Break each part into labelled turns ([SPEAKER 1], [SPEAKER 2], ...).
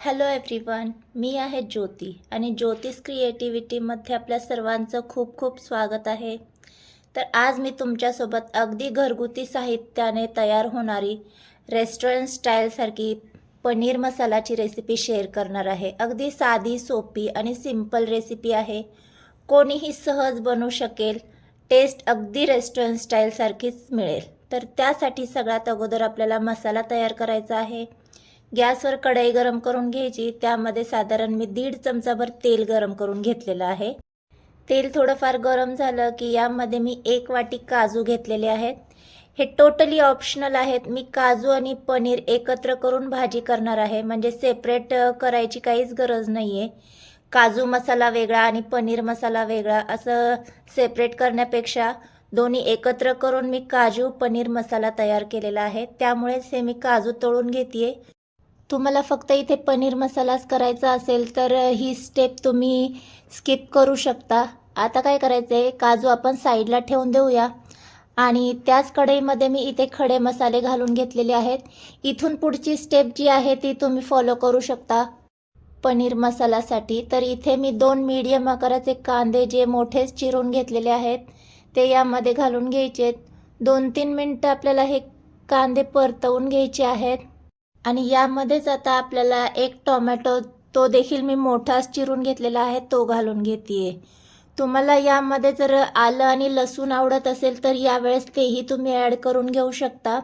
[SPEAKER 1] Hello everyone मी आहे ज्योती आणि ज्योतिष क्रिएटिव्हिटीमध्ये आपल्या सर्वांचं खूप खूप स्वागत आहे. तर आज मी तुमच्यासोबत अगदी घरगुती साहित्याने तयार होणारी रेस्टॉरंट स्टाईलसारखी पनीर मसालाची रेसिपी शेअर करणार आहे. अगदी साधी सोपी आणि सिंपल रेसिपी आहे. कोणीही सहज बनवू शकेल टेस्ट अगदी रेस्टॉरंट स्टाईलसारखीच मिळेल. तर त्यासाठी सगळ्यात अगोदर आपल्याला मसाला तयार करायचा आहे. गॅसवर कढई गरम करून घ्यायची. त्यामध्ये साधारण मी दीड चमचाभर तेल गरम करून घेतलेलं आहे. तेल थोडंफार गरम झालं की यामध्ये मी एक वाटी काजू घेतलेले आहेत. हे टोटली ऑप्शनल आहेत. मी काजू आणि पनीर एकत्र करून भाजी करणार आहे. म्हणजे सेपरेट करायची काहीच गरज नाही आहे काजू मसाला वेगळा आणि पनीर मसाला वेगळा असं सेपरेट करण्यापेक्षा दोन्ही एकत्र करून मी काजू पनीर मसाला तयार केलेला आहे. त्यामुळेच हे मी काजू तळून घेते तुम्हाला फक्त इथे पनीर मसालाच करायचा असेल तर ही स्टेप तुम्ही स्किप करू शकता. आता काय करायचं आहे काजू आपण साईडला ठेवून देऊया. आणि त्याच कढईमध्ये मी इथे खडे मसाले घालून घेतलेले आहेत. इथून पुढची स्टेप जी आहे ती तुम्ही फॉलो करू शकता. पनीर मसाल्यासाठी तर इथे मी दोन मीडियम आकाराचे कांदे जे मोठेच चिरून घेतलेले आहेत ते यामध्ये घालून घ्यायचे आहेत दोन तीन मिनटं आपल्याला हे कांदे परतवून घ्यायचे आहेत. आणि यामध्येच आता आपल्याला एक टोमॅटो तो देखील मी मोठाच चिरून घेतलेला आहे तो घालून घेते तुम्हाला यामध्ये जर आलं आणि लसूण आवडत असेल तर यावेळेस तेही तुम्ही ॲड करून घेऊ शकता.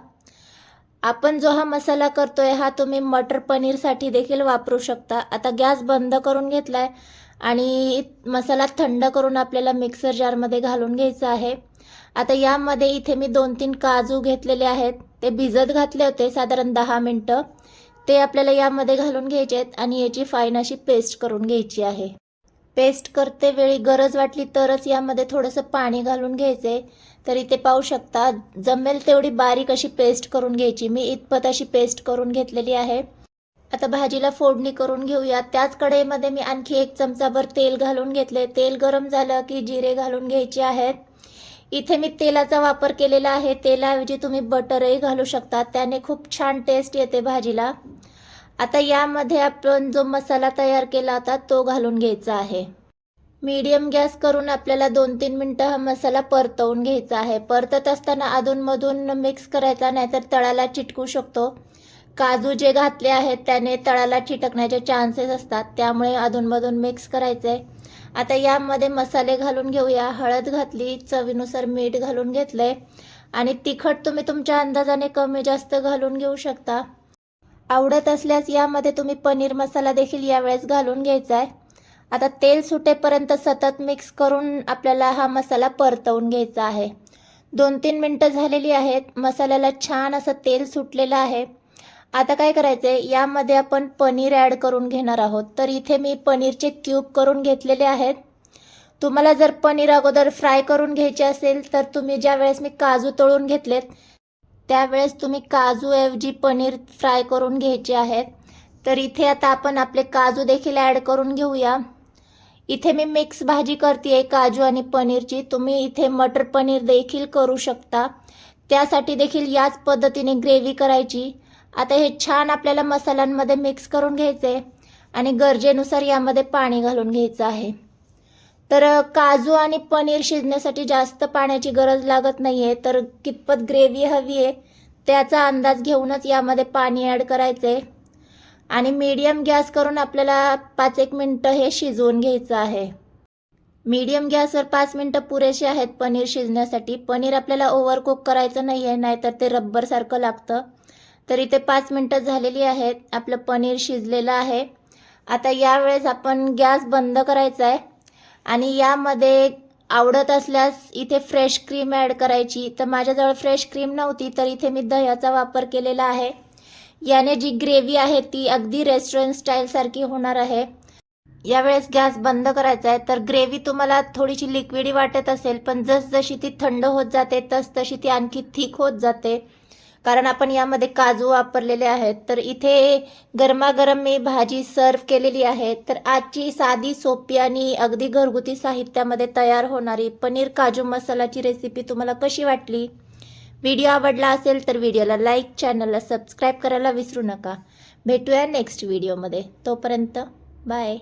[SPEAKER 1] आपण जो हा मसाला करतोय हा तुम्ही मटर पनीरसाठी देखील वापरू शकता. आता गॅस बंद करून घेतला आहे आणि मसाला थंड करून आपल्याला मिक्सर जारमध्ये घालून घ्यायचा आहे. आता यामध्ये इथे मी दोन तीन काजू घेतलेले आहेत. ते भिजत घातले होते साधारण दहा मिनटं. ते आपल्याला यामध्ये घालून घ्यायचे आहेत आणि याची फाईन अशी पेस्ट करून घ्यायची आहे. पेस्ट करते वेळी गरज वाटली तरच यामध्ये थोडंसं पाणी घालून घ्यायचे. तर इथे पाहू शकता जमेल तेवढी बारीक अशी पेस्ट करून घ्यायची. मी इतपत अशी पेस्ट करून घेतलेली आहे. आता भाजीला फोडणी करून घेऊया. त्याच कढईमध्ये मी आणखी एक चमचाभर तेल घालून घेतले. तेल गरम झालं की जिरे घालून घ्यायचे आहेत. इथे मी तेलाचा वापर केलेला आहे. तेलाऐवजी तुम्ही बटरही घालू शकता. त्याने खूप छान टेस्ट येते भाजीला. आता यामध्ये आपण जो मसाला तयार केला होता तो घालून घ्यायचा आहे. मीडियम गॅस करून आपल्याला दोन तीन मिनटं हा मसाला परतवून घ्यायचा आहे. परतत असताना अधूनमधून मिक्स करायचा नाहीतर तळाला चिटकू शकतो. काजू जे घातले आहेत त्याने तळाला चिटकण्याचे चान्सेस असतात. त्यामुळे अधूनमधून मिक्स करायचे. आता यामध्ये मसाले घालून घेऊया हळद घातली चवीनुसार मीठ घालून घेतलंय. आणि तिखट तुम्ही तुमच्या अंदाजाने कमी जास्त घालून घेऊ शकता. आवडत असल्यास यामध्ये तुम्ही पनीर मसाला देखील यावेळेस घालून घ्यायचा आहे आता तेल सुटेपर्यंत सतत मिक्स करून आपल्याला हा मसाला परतवून घ्यायचा आहे. दोन तीन मिनटं झालेली आहेत. मसाल्याला छान असं तेल सुटलेलं आहे. आता काय करायचं आहे यामध्ये आपण पनीर ॲड करून घेणार आहोत. तर इथे मी पनीरचे क्यूब करून घेतलेले आहेत. तुम्हाला जर पनीर अगोदर फ्राय करून घ्यायचे असेल तर तुम्ही ज्या वेळेस मी काजू तळून घेतलेत त्यावेळेस तुम्ही काजूऐवजी पनीर फ्राय करून घ्यायचे आहेत. तर इथे आता आपण आपले काजू देखील ॲड करून घेऊया. इथे मी मिक्स भाजी करते आहे काजू आणि पनीरची. तुम्ही इथे मटर पनीर देखील करू शकता. त्यासाठी देखील याच पद्धतीने ग्रेव्ही करायची. आता हे छान आपल्याला मसाल्यांमध्ये मिक्स करून घ्यायचे आणि गरजेनुसार यामध्ये पाणी घालून घ्यायचं आहे. तर काजू आणि पनीर शिजण्यासाठी जास्त पाण्याची गरज लागत नाही आहे तर कितपत ग्रेव्ही हवी आहे त्याचा अंदाज घेऊनच यामध्ये पाणी ॲड करायचं आहे आणि मीडियम गॅस करून आपल्याला पाच एक मिनटं हे शिजवून घ्यायचं आहे. मीडियम गॅसवर पाच मिनटं पुरेसे आहेत पनीर शिजण्यासाठी. पनीर आपल्याला ओव्हर कुक करायचं नाही आहे नाहीतर ते रब्बरसारखं लागतं. तर इथे पाच मिनटं झालेली आहेत. आपलं पनीर शिजलेलं आहे. आता यावेळेस आपण गॅस बंद करायचा आहे. आणि यामध्ये आवडत असल्यास इथे फ्रेश क्रीम ॲड करायची. तर माझ्याजवळ फ्रेश क्रीम नव्हती तर इथे मी दह्याचा वापर केलेला आहे. याने जी ग्रेव्ही आहे ती अगदी रेस्टॉरंट स्टाईलसारखी होणार आहे. यावेळेस गॅस बंद करायचा आहे. तर ग्रेव्ही तुम्हाला थोडीशी लिक्विडी वाटत असेल पण जसजशी ती थंड होत जाते तसतशी ती आणखी थिक होत जाते. कारण आपण यामध्ये काजू वापरलेले आहेत. तर इथे गरमागरम मी भाजी सर्व केलेली आहे. तर आजची साधी सोपी आणि अगदी घरगुती साहित्यामध्ये तयार होणारी पनीर काजू मसालाची रेसिपी तुम्हाला कशी वाटली? व्हिडिओ आवडला असेल तर व्हिडिओला लाईक चॅनलला सबस्क्राईब करायला विसरू नका. भेटूया नेक्स्ट व्हिडिओमध्ये तोपर्यंत बाय